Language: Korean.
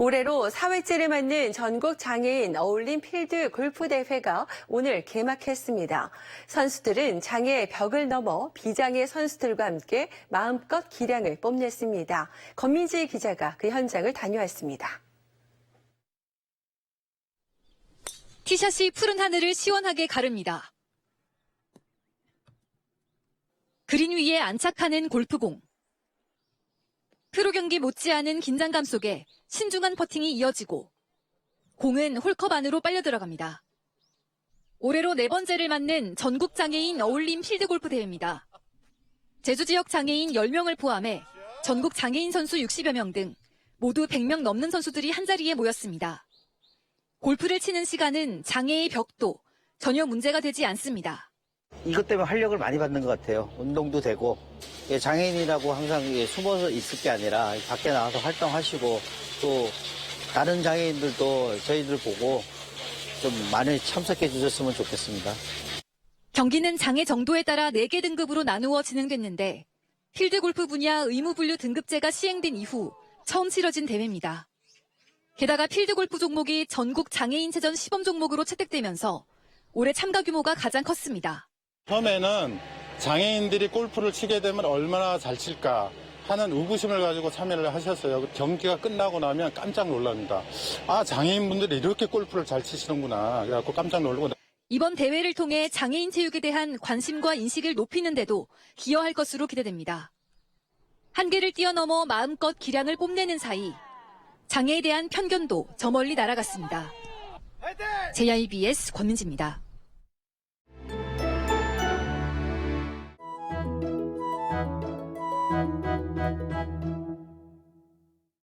올해로 4회째를 맞는 전국 장애인 어울림 필드 골프 대회가 오늘 개막했습니다. 선수들은 장애의 벽을 넘어 비장애 선수들과 함께 마음껏 기량을 뽐냈습니다. 권민지 기자가 그 현장을 다녀왔습니다. 티샷이 푸른 하늘을 시원하게 가릅니다. 그린 위에 안착하는 골프공. 프로 경기 못지않은 긴장감 속에 신중한 퍼팅이 이어지고 공은 홀컵 안으로 빨려 들어갑니다. 올해로 네 번째를 맞는 전국 장애인 어울림 필드 골프 대회입니다. 제주 지역 장애인 10명을 포함해 전국 장애인 선수 60여 명 등 모두 100명 넘는 선수들이 한자리에 모였습니다. 골프를 치는 시간은 장애의 벽도 전혀 문제가 되지 않습니다. 이것 때문에 활력을 많이 받는 것 같아요. 운동도 되고 예, 장애인이라고 항상 예, 숨어서 있을 게 아니라 밖에 나가서 활동하시고 또 다른 장애인들도 저희들 보고 좀 많이 참석해 주셨으면 좋겠습니다. 경기는 장애 정도에 따라 4개 등급으로 나누어 진행됐는데 필드 골프 분야 의무 분류 등급제가 시행된 이후 처음 치러진 대회입니다. 게다가 필드 골프 종목이 전국 장애인 체전 시범 종목으로 채택되면서 올해 참가 규모가 가장 컸습니다. 처음에는 장애인들이 골프를 치게 되면 얼마나 잘 칠까 하는 의구심을 가지고 참여를 하셨어요. 경기가 끝나고 나면 깜짝 놀랍니다. 아, 장애인분들이 이렇게 골프를 잘 치시는구나. 그래갖고 깜짝 놀라고 이번 대회를 통해 장애인 체육에 대한 관심과 인식을 높이는데도 기여할 것으로 기대됩니다. 한계를 뛰어넘어 마음껏 기량을 뽐내는 사이 장애에 대한 편견도 저 멀리 날아갔습니다. JIBS 권민지입니다. Música